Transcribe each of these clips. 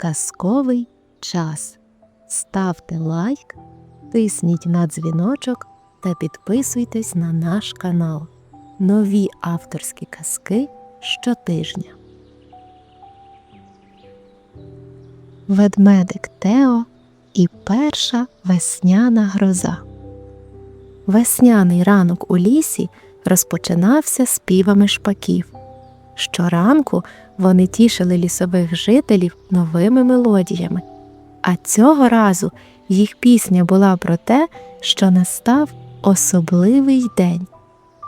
казковий час. Ставте лайк, тисніть на дзвіночок та підписуйтесь на наш канал. Нові авторські казки щотижня. Ведмедик Тео і перша весняна гроза. Весняний ранок у лісі розпочинався співами шпаків. Щоранку вони тішили лісових жителів новими мелодіями, а цього разу їх пісня була про те, що настав особливий день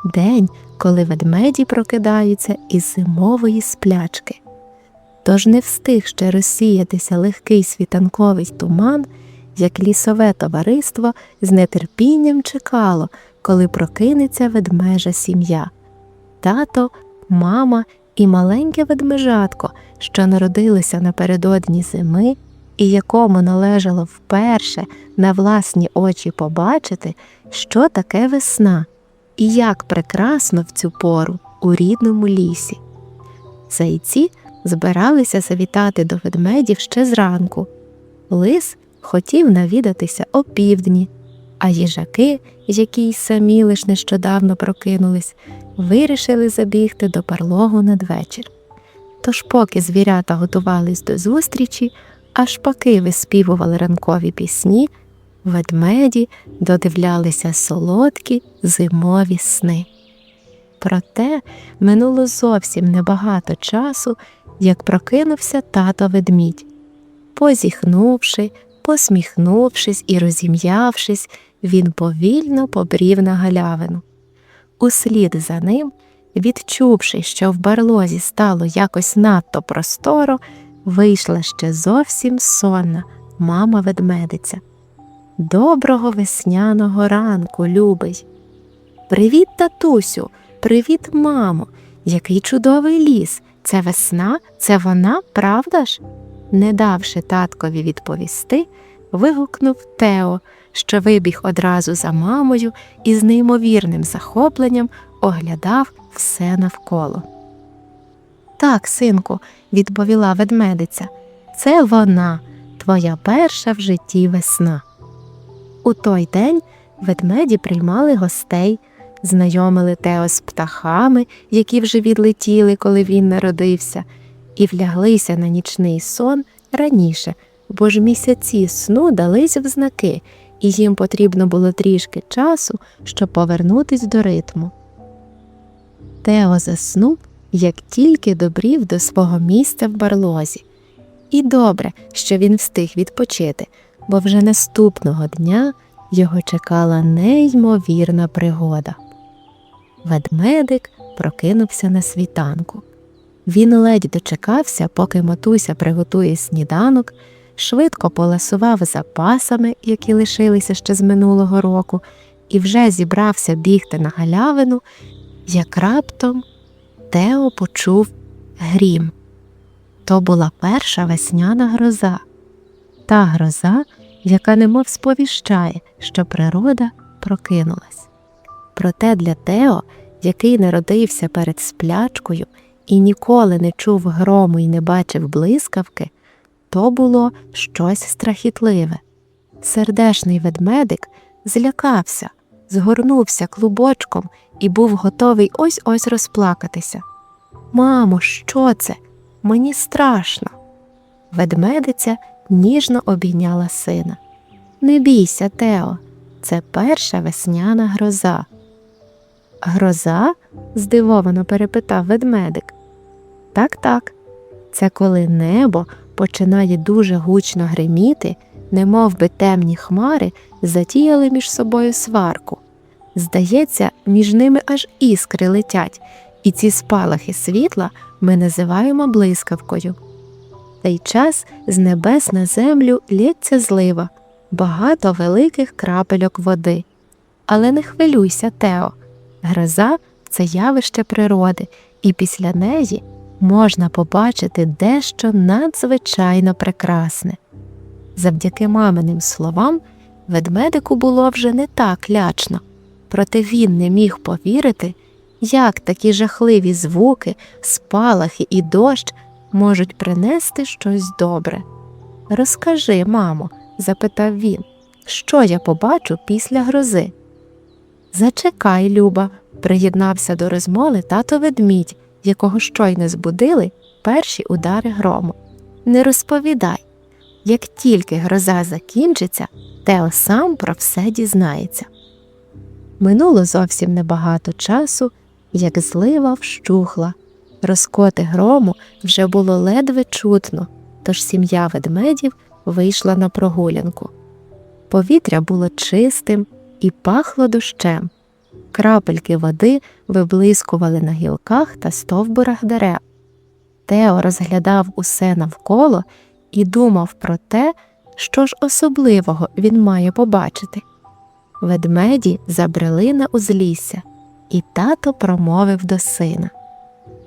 день, коли ведмеді прокидаються із зимової сплячки. Тож не встиг ще розсіятися легкий світанковий туман, як лісове товариство з нетерпінням чекало, коли прокинеться ведмежа сім'я. Тато, мама і маленьке ведмежатко, що народилося напередодні зими, і якому належало вперше на власні очі побачити, що таке весна, і як прекрасно в цю пору у рідному лісі. Зайці збиралися завітати до ведмедів ще зранку. Лис хотів навідатися опівдні, а їжаки, які й самі лиш нещодавно прокинулись, вирішили забігти до барлогу надвечір. Тож, поки звірята готувались до зустрічі, а шпаки виспівували ранкові пісні, ведмеді додивлялися солодкі зимові сни. Проте минуло зовсім небагато часу, як прокинувся тато ведмідь. Позіхнувши, посміхнувшись і розім'явшись, він повільно побрів на галявину. Услід за ним, відчувши, що в барлозі стало якось надто просторо, вийшла ще зовсім сонна мама ведмедиця. Доброго весняного ранку, любий. Привіт, татусю, привіт, мамо. Який чудовий ліс. Це весна, це вона, правда ж? Не давши таткові відповісти, вигукнув Тео, що вибіг одразу за мамою і з неймовірним захопленням оглядав все навколо. Так, синку, відповіла ведмедиця, це вона, твоя перша в житті весна. У той день ведмеді приймали гостей, знайомили Тео з птахами, які вже відлетіли, коли він народився, і вляглися на нічний сон раніше, бо ж місяці сну дались в знаки, і їм потрібно було трішки часу, щоб повернутись до ритму. Тео заснув, як тільки добрів до свого місця в барлозі. І добре, що він встиг відпочити, бо вже наступного дня його чекала неймовірна пригода. Ведмедик прокинувся на світанку. Він ледь дочекався, поки матуся приготує сніданок, швидко поласував запасами, які лишилися ще з минулого року, і вже зібрався бігти на галявину, як раптом Тео почув грім. То була перша весняна гроза, та гроза, яка немов сповіщає, що природа прокинулась. Проте для Тео, який народився перед сплячкою і ніколи не чув грому і не бачив блискавки, то було щось страхітливе. Сердешний ведмедик злякався, згорнувся клубочком і був готовий ось ось розплакатися. Мамо, що це? Мені страшно. Ведмедиця ніжно обійняла сина. Не бійся, Тео, це перша весняна гроза. Гроза? здивовано перепитав ведмедик. Так, так, це коли небо починає дуже гучно гриміти, немов би темні хмари затіяли між собою сварку. Здається, між ними аж іскри летять, і ці спалахи світла ми називаємо блискавкою. Цей час з небес на землю лється злива, багато великих крапельок води. Але не хвилюйся, Тео. Гроза це явище природи, і після неї можна побачити дещо надзвичайно прекрасне. Завдяки маминим словам, ведмедику було вже не так лячно, проте він не міг повірити, як такі жахливі звуки, спалахи і дощ можуть принести щось добре. Розкажи, мамо, запитав він, що я побачу після грози. Зачекай, Люба, приєднався до розмови тато ведмідь, якого щойно збудили перші удари грому. Не розповідай. Як тільки гроза закінчиться, Тео сам про все дізнається. Минуло зовсім небагато часу, як злива вщухла. Розкоти грому вже було ледве чутно, тож сім'я ведмедів вийшла на прогулянку. Повітря було чистим і пахло дощем. Крапельки води виблискували на гілках та стовбурах дерев. Тео розглядав усе навколо і думав про те, що ж особливого він має побачити. Ведмеді забрели на узлісся, і тато промовив до сина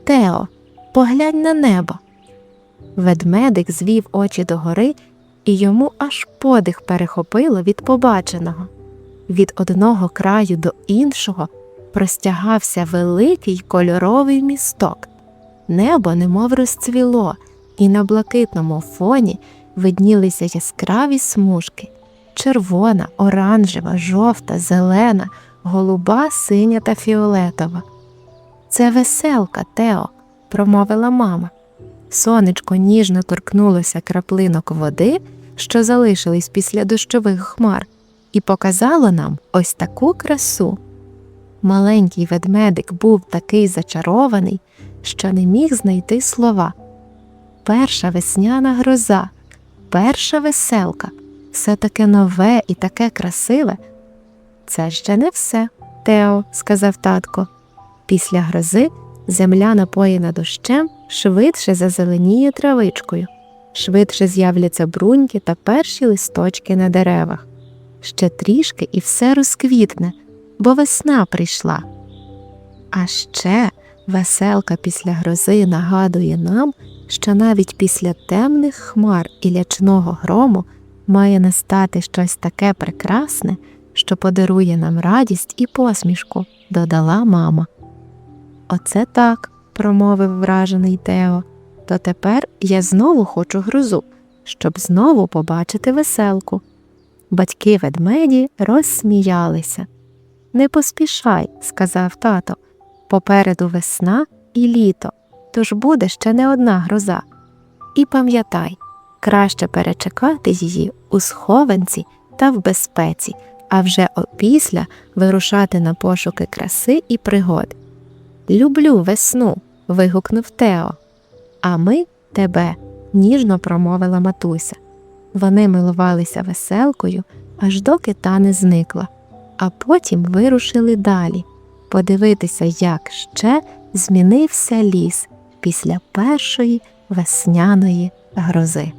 Тео, поглянь на небо. Ведмедик звів очі догори, і йому аж подих перехопило від побаченого. Від одного краю до іншого простягався великий кольоровий місток. Небо немов розцвіло, і на блакитному фоні виднілися яскраві смужки червона, оранжева, жовта, зелена, голуба, синя та фіолетова. Це веселка, Тео, промовила мама. Сонечко ніжно торкнулося краплинок води, що залишились після дощових хмар, і показало нам ось таку красу. Маленький ведмедик був такий зачарований, що не міг знайти слова. Перша весняна гроза, перша веселка, все таке нове і таке красиве. Це ще не все, Тео, сказав татко. Після грози земля, напоєна дощем, швидше зазеленіє травичкою, швидше з'являться бруньки та перші листочки на деревах. Ще трішки і все розквітне, бо весна прийшла. А ще веселка після грози нагадує нам, що навіть після темних хмар і лячного грому має настати щось таке прекрасне, що подарує нам радість і посмішку, додала мама. Оце так, промовив вражений Тео. То тепер я знову хочу грозу, щоб знову побачити веселку. Батьки ведмеді розсміялися. Не поспішай, сказав тато. Попереду весна і літо, тож буде ще не одна гроза. І пам'ятай, краще перечекати її у схованці та в безпеці, а вже опісля вирушати на пошуки краси і пригод. Люблю весну. вигукнув Тео. А ми тебе, ніжно промовила матуся. Вони милувалися веселкою, аж доки та не зникла, а потім вирушили далі подивитися, як ще змінився ліс після першої весняної грози.